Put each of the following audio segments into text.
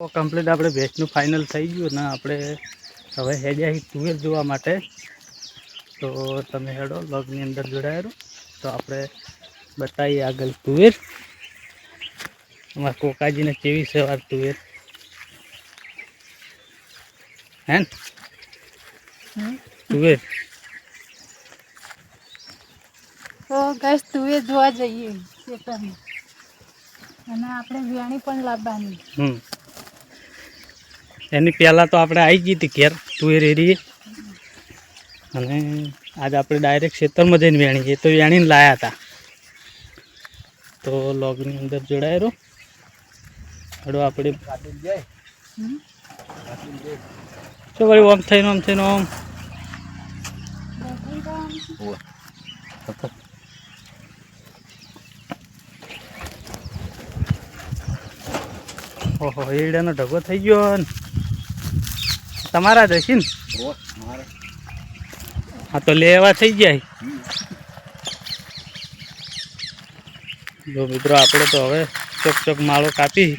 Complete આપણે બેસ્ટનું final થઈ ગયું ને આપણે હવે હેડ્યા તુવેર જોવા માટે. તો તમે હેડો લગની અંદર જોડાયેલું તો આપણે બતાવીએ આગળ તુવેર. અમારા કોકાજીને કેવી છે વાર તુવેર? હે? તુવેર? તો ગેસ તુવેર જોવા જઈએ. અને આપણે વેણી પણ લાવવાની. હમ. એની પહેલાં તો આપણે આવી ગઈ હતી ઘેર તુવેર એરીએ અને આજ આપણે ડાયરેક્ટ ખેતરમાં જઈને વેણી એ તો વેણીને લાયા હતા. તો લોગની અંદર જોડાયેલો. હડો આપણે શું ભાઈ, ઓમ થઈને ઓમ થઈને, ઓમ. ઓહો એડાનો ઢગો થઈ ગયો ને. તમારા જ હશે ને? હા તો લેવા થઈ જાય. જો મિત્રો આપણે તો હવે ચોક ચોક માળો કાપી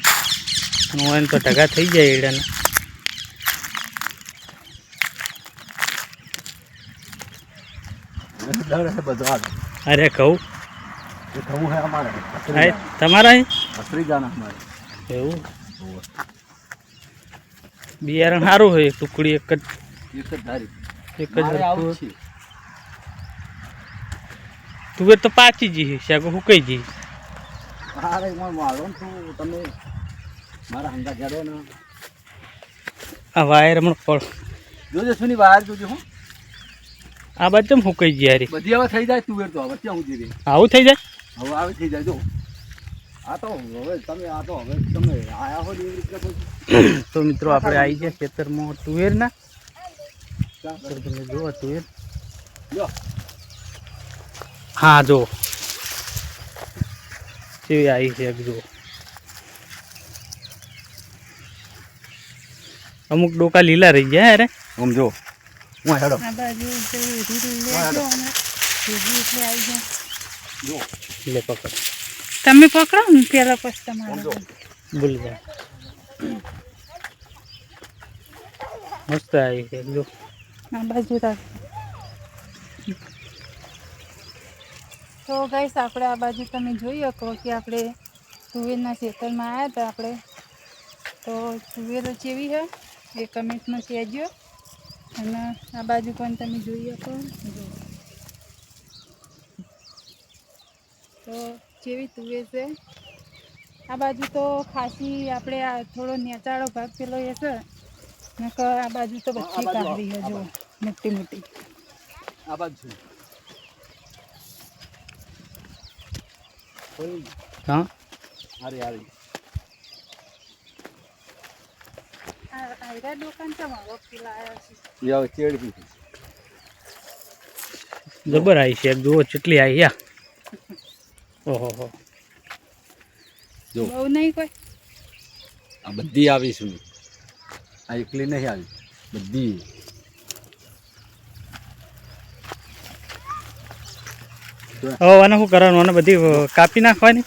હું એને તો ઢગા થઈ જાય એડાને. અરે કહું તમારા? એવું? બિયારણ સારું હોય ટુકડી એક જ એક જ હરખું. તુવેર તો પાચી જી શાકો હુકાઈ જી આ વાયર હમણાં પડ જોજો સુની બહાર જોજો હું. આ બાજુ હુકાઈ જી હારી બધી હવે થઈ જાય તુવેર તો હવે ત્યાં સુધી આવું થઈ જાય? હવે આવી થઈ જાય જો. આ તો હવે તમે આ તો હવે તમે આયા હો એવી રીતે પછી. તો મિત્રો આપણે આવી ગયા ખેતરમાં તુવેરના. તમે જુઓ તુવેર. હા જો કેવી આવી છે જુઓ. અમુક ડોકા લીલા રહી ગયા અરે આમ જો હું હેડો. લે પકડ. તમે પકડો ને પેલા પછી તમારે. ભૂલી જાય મસ્ત આવી છે જો. આ બાજુ રાખ. તો ગાઈસ આપણે આ બાજુ તમે જોઈ શકો કે આપણે તુવેરના ખેતરમાં આવ્યા હતા આપણે. તો તુવેરો ચેવી છે. એ કમેન્ટમાં કહેજો. અને આ બાજુ પણ તમે જોઈ શકો. જો. તો કેવી તુવેર છે. આ બાજુ તો ખાસી આપણે આ થોડો નેચાળો ભાગ પેલો એ છે. નકર આ બાજુ તો બધી કાઢી છે જો મોટી મોટી. આ બાજુ. હા? હારી હારી. આયરા દુકાન છે મારો પેલા આવ્યા છે. જબર આવી છે. જુઓ ચટલી આવી યા ઓહો હો જો. બહુ નહીં કોઈ? આ બધી આવી છું. આ એકલી નહીં આવી. બધી. અને આને શું કરવાનું? આને બધી કાપી નાખવાની?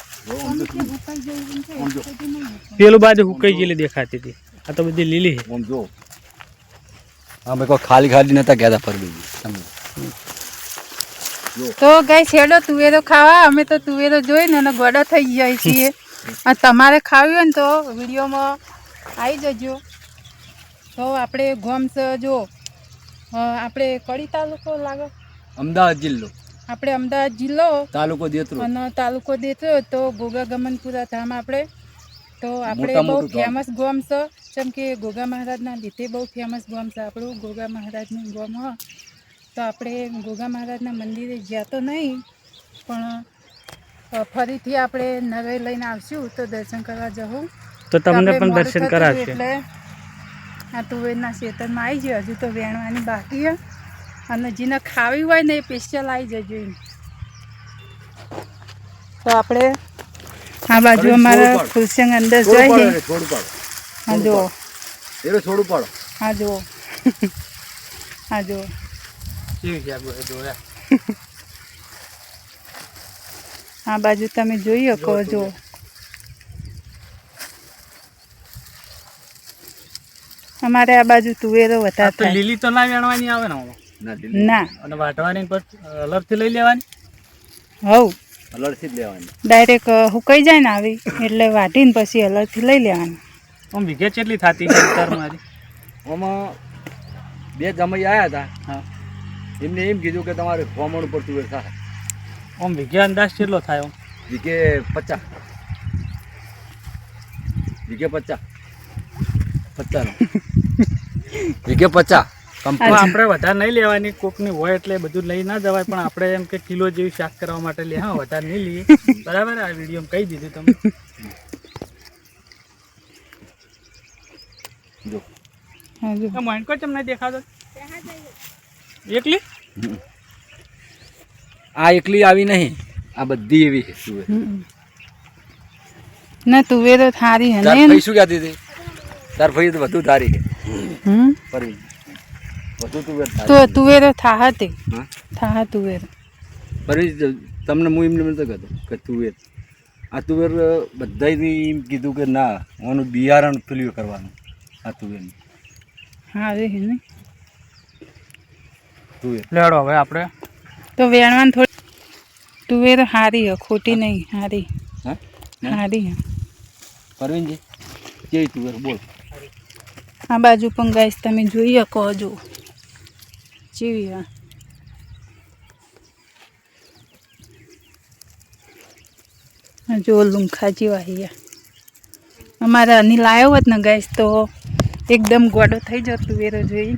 પેલું બાજુ હુકાઈ ગયેલી દેખાતી હતી. આ તો બધી લીલી છે. આમ જો. ભાઈ કોઈ ખાલી ખાલી નતા કહેતા ફરવી તમે તો ગઈ છેડો તુવેરો ખાવા. અમે તો તુવેરો જોઈને અને ગોડા થઈ જાય છીએ. અને તમારે ખાવી હોય ને તો વિડીયોમાં આવી જજો. તો આપણે ગોમ્સ જો આપણે કડી તાલુકો લાગે? અમદાવાદ જિલ્લો. આપણે અમદાવાદ જિલ્લો તાલુકો દેતરો. અને તાલુકો દેતો તો ગોગા ગમનપુરા ધામ આપણે. તો આપણે બહુ ફેમસ ગોમ છે જેમ કે ગોગા મહારાજના લીધે બહુ ફેમસ ગોમ છે આપણું ગોગા મહારાજનું ગોમ હ. તો આપણે ગોગા મહારાજના મંદિરે જ્યાં તો નહીં પણ ફરીથી આપણે નવે લઈને આવશું તો દર્શન કરવા જવું. તો તમને પણ દર્શન કરાવશે એટલે આ તુવેરના ખેતરમાં આવી જાય હજુ તો વેણવાની બાકી છે. અને જેને ખાવી હોય ને એ સ્પેશિયલ આવી જજો તો આપણે આ બાજુ અમારા ફુલસંગ અંદર પાડો હા જુઓ. હા જુઓ. હા જુઓ. કેવી આ જોયા આ બાજુ તમે જોઈ શકો જો અમારે આ બાજુ તુવેરો વધારે તો થાય લીલી તો ના વેણવાની આવે ને ના અને વાટવાની પછી અલગથી લઈ લેવાની? હવ. કલરથી જ લેવાની. ડાયરેક્ટ હુકાઈ જાય ને આવી એટલે વાટીને પછી અલગથી લઈ લેવાની. આમ વિઘે કેટલી થતી મારી આમાં બે જમાઈ આવ્યા હતા. હા. એમને એમ કીધું કે તમારે ફોમણ પડતું હોય થાય. આમ વિઘે અંદાજ કેટલો થાય આમ પચાસ. વીઘે પચાસ. પચાસ. વીઘે પચાસ. આપણે વધારે નહીં લેવાની કોકની હોય એટલે બધું લઈ ના જવાય પણ આપણે એમ કે કિલો જેવી શાક કરવા માટે લે. હા વધારે નહીં લઈએ. બરાબર આ વીડિયો કહી દીધું તમે જો. હા જો. નહીં દેખાતો એકલી? આ એકલી આવી નહીં. આ બધી એવી છે તુવેર. ના તુવેરો થારી હે ને? તાર શું કહેતી હતી? તાર ભાઈ તો થારી છે. હમ? પરવી. વધુ તુવેર તો તુવેર થા હતી થા તુવેર. પરવી તમને હું એમને નતો કહેતો કે તુવેર. આ તુવેર બધાયથી એમ કીધું કે ના હું બિયારણ પેલું કરવાનું આ તુવેરનું. હા રે હે ને? તુવેર લેડો હવે આપણે. તો વેણવાન થોડી તુવેર હારી હે ખોટી નહીં હારી. હા? હારી હે. પરવીનજી કેવી તુવેર બોલ. આ બાજુ પણ ગાઈસ તમે જોઈ શકો જો જેવી આ. આ જો લુંખા જેવા અહીંયા અમારા અનિલ આવ્યો હોત ને ગાઈસ તો એકદમ ગોડો થઈ જતું વેરો જોઈ.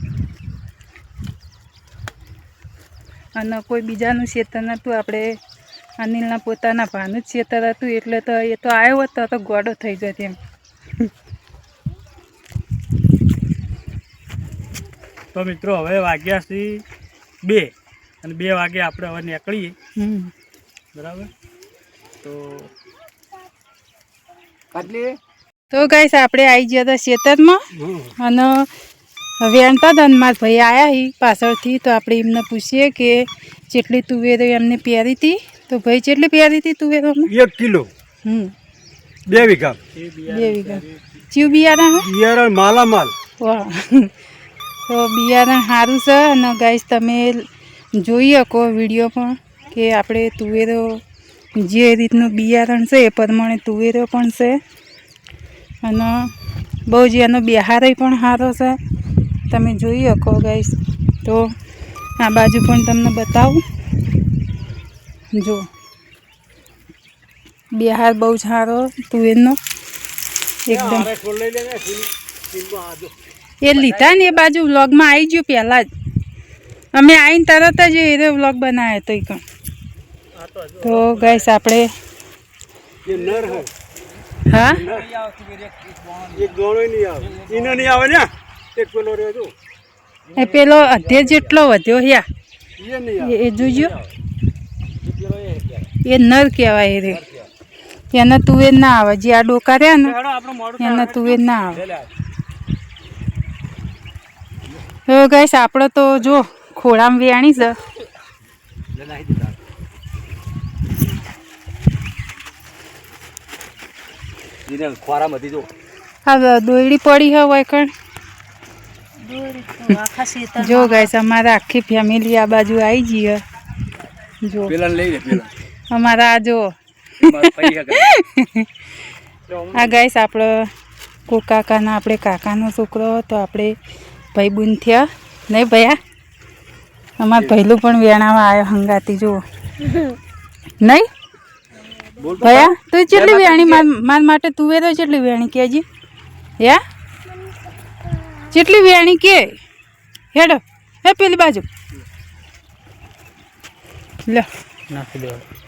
અને કોઈ બીજાનું ખેતર નહોતું આપણે અનિલના પોતાના ભાનું જ ખેતર હતું. એટલે તો એ તો આવ્યો હતો તો. તો ગોડો થઈ જતો એમ તો મિત્રો હવે વાગ્યા છે બે. અને બે વાગે આપણે હવે નીકળીએ. બરાબર? તો તો ગાઈસ આપણે આવી ગયા હતા ખેતરમાં અને વેણતા હતા ને ભાઈ આવ્યા હી પાછળથી તો આપણે એમને પૂછીએ કે જેટલી તુવેરો એમને પહેરી હતી. તો ભાઈ જેટલી પહેરી હતી તુવેરો? એક કિલો. હમ. બે વીઘા. બે વીઘા. ચીવ બિયારણ? બિયારણ માલામાલ. વાહ. તો બિયારણ સારું છે. અને ગાઈસ તમે જોઈ શકો વિડીયોમાં કે આપણે તુવેરો જે રીતનું બિયારણ છે એ પ્રમાણે તુવેરો પણ છે. અને બહુ જ એનો બિહારય પણ સારો છે. તમે જોઈ શકો ગાઈશ તો આ બાજુ પણ તમને બતાવું. જો. બિહાર બહુ સારો તુવેરનો. એકદમ. એ લીધા ને એ બાજુ વ્લોગમાં આવી ગયું પહેલાં જ. અમે આવીને તરત જ એ વ્લોગ બનાવ્યો હતો એક તો ગઈશ આપણે હા. એક દોણો નહીં આવે. એને નહીં આવે ને? એક પેલો રહ્યો તો એ પેલો અધે જેટલો વધ્યો યા એ જોજો. એ નર કહેવાય રે. એના તુવેર ના આવે. જે આ ડોકા રહ્યા ને એના તુવેર ના આવે. હવે ગઈશ આપણે તો જો ખોળામાં વેણી છે. દોયડી પડી હોય કણ જો ગાઈસ અમારા આખી ફેમિલી આ બાજુ આવી જઈએ જો. અમારા આ જો. આ ગાઈસ આપણો કોઈ કાકાના આપણે કાકાનો છોકરો તો આપણે ભાઈ બુન થયા. નહીં ભૈયા? અમારા પહેલું પણ વેણાવા આવ્યો હંગાતી જુઓ. નહીં? ભયા? તું કેટલી વેણી? માર માર માટે તું વેરો કેટલી વેણી? કેજી? હે? કેટલી વેણી કે હેડો હે પેલી બાજુ. લે. નાખી દેવાનું.